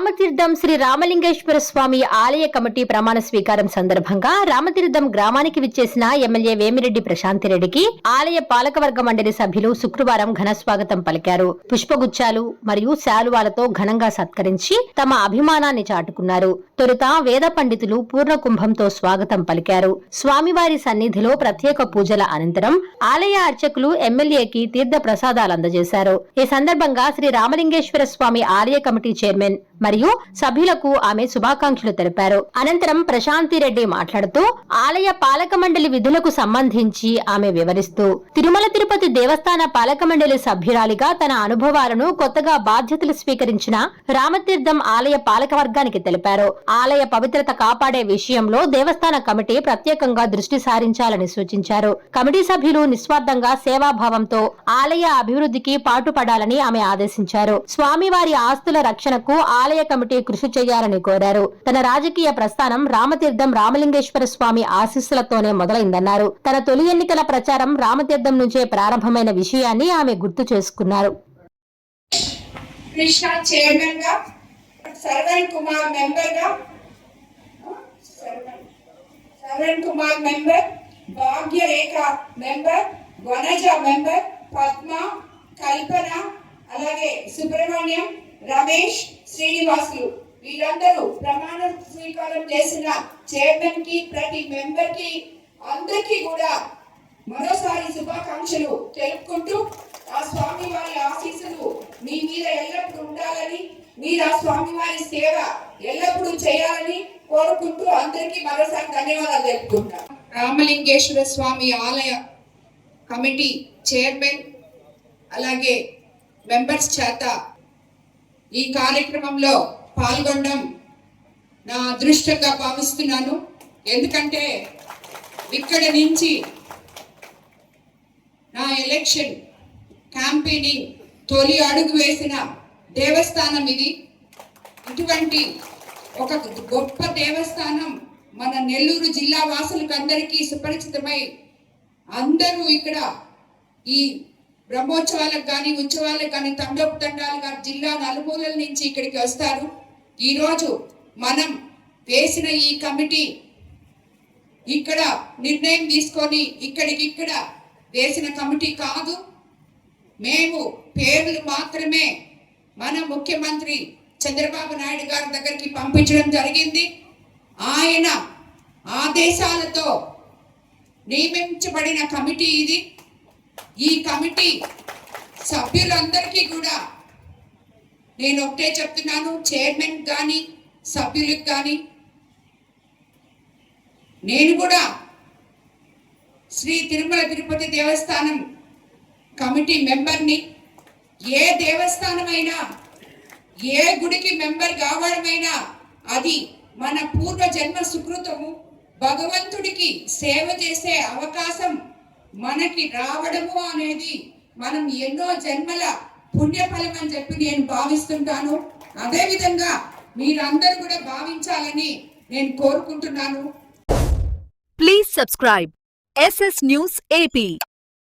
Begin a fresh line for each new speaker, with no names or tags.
రామతీర్థం శ్రీ రామలింగేశ్వర స్వామి ఆలయ కమిటీ ప్రమాణ స్వీకారం సందర్భంగా రామతీర్థం గ్రామానికి విచ్చేసిన ఎమ్మెల్యే వేమిరెడ్డి ప్రశాంతిరెడ్డికి ఆలయ పాలకవర్గ మండలి సభ్యులు శుక్రవారం ఘన స్వాగతం పలికారు. పుష్పగుచ్చాలు మరియు శాలువాలతో ఘనంగా సత్కరించి తమ అభిమానాన్ని చాటుకున్నారు. తొలుత వేద పండితులు పూర్ణ కుంభంతో స్వాగతం పలికారు. స్వామివారి సన్నిధిలో ప్రత్యేక పూజల అనంతరం ఆలయ అర్చకులు ఎమ్మెల్యేకి తీర్థ ప్రసాదాలు అందజేశారు. ఈ సందర్భంగా శ్రీ రామలింగేశ్వర స్వామి ఆలయ కమిటీ చైర్మన్ మరియు సభ్యులకు ఆమె శుభాకాంక్షలు తెలిపారు. అనంతరం ప్రశాంతి రెడ్డి మాట్లాడుతూ ఆలయ పాలక మండలి విధులకు సంబంధించి ఆమె వివరిస్తూ తిరుమల తిరుపతి దేవస్థాన పాలక మండలి సభ్యురాలిగా తన అనుభవాలను కొత్తగా బాధ్యతలు స్వీకరించిన రామతీర్థం ఆలయ పాలక వర్గానికి తెలిపారు. ఆలయ పవిత్రత కాపాడే విషయంలో దేవస్థాన కమిటీ ప్రత్యేకంగా దృష్టి సారించాలని సూచించారు. కమిటీ సభ్యులు నిస్వార్థంగా సేవాభావంతో ఆలయ అభివృద్ధికి పాటుపడాలని ఆమె ఆదేశించారు. స్వామివారి ఆస్తుల రక్షణకు ఆలయ కమిటీ కృషి చేయాలని కోరారు. తన రాజకీయ ప్రస్థానం రామతీర్థం రామలింగేశ్వర స్వామి ఆశీస్సులతోనే మొదలైందన్నారు. తన తొలి ఎన్నికల ప్రచారం రామతీర్థం నుంచే ప్రారంభమైన విషయాన్ని ఆమె గుర్తు చేసుకున్నారు.
కృష్ణ చైర్మన్గా సర్వన్ కుమార్ మెంబర్గా Sarvan Kumar member Bhagyarekha member Vanaja member Padma Kalpana అలాగే సుబ్రహ్మణ్యం రమేష్ శ్రీనివాసులు వీళ్ళందరూ ప్రమాణ స్వీకారం చేసిన చైర్మన్కి ప్రతి మెంబర్కి అందరికీ కూడా మరోసారి శుభాకాంక్షలు తెలుపుకుంటూ ఆ స్వామి వారి ఆశీస్సులు మీ మీద ఎల్లప్పుడూ ఉండాలని మీరు ఆ స్వామి వారి సేవ ఎల్లప్పుడూ చేయాలని కోరుకుంటూ అందరికీ మరోసారి ధన్యవాదాలు తెలుపుకుంటా. రామలింగేశ్వర స్వామి ఆలయ కమిటీ చైర్మన్ అలాగే మెంబర్స్ చేత ఈ కార్యక్రమంలో పాల్గొనడం నా అదృష్టంగా భావిస్తున్నాను. ఎందుకంటే ఇక్కడ నుంచి నా ఎలక్షన్ క్యాంపెయినింగ్ తొలి అడుగు వేసిన దేవస్థానం ఇది. ఇటువంటి ఒక గొప్ప దేవస్థానం మన నెల్లూరు జిల్లా వాసులకు అందరికీ సుపరిచితమై అందరూ ఇక్కడ ఈ బ్రహ్మోత్సవాలకు కానీ ఉత్సవాలకు కానీ తండోపు గారు జిల్లా నలుమూలల నుంచి ఇక్కడికి వస్తారు. ఈరోజు మనం వేసిన ఈ కమిటీ ఇక్కడ నిర్ణయం తీసుకొని ఇక్కడికి ఇక్కడ వేసిన కమిటీ కాదు. మేము పేర్లు మాత్రమే మన ముఖ్యమంత్రి చంద్రబాబు నాయుడు గారి దగ్గరికి పంపించడం జరిగింది. ఆయన ఆదేశాలతో నియమించబడిన కమిటీ ఇది. ఈ కమిటీ సభ్యులందరికీ కూడా నేను ఒకటే చెప్తున్నాను చైర్మన్ కానీ సభ్యులకు కానీ నేను కూడా శ్రీ తిరుమల తిరుపతి దేవస్థానం కమిటీ మెంబర్ని ఏ దేవస్థానమైనా ఏ గుడికి మెంబర్ కావడమైనా అది మన పూర్వ జన్మ సుకృతము భగవంతుడికి సేవ చేసే అవకాశం మనకి రావడము అనేది మనం ఎన్నో జన్మల పుణ్యఫలం అని చెప్పి నేను భావిస్తుంటాను. అదేవిధంగా మీరందరూ కూడా భావించాలని నేను కోరుకుంటున్నాను.
Please subscribe SS news AP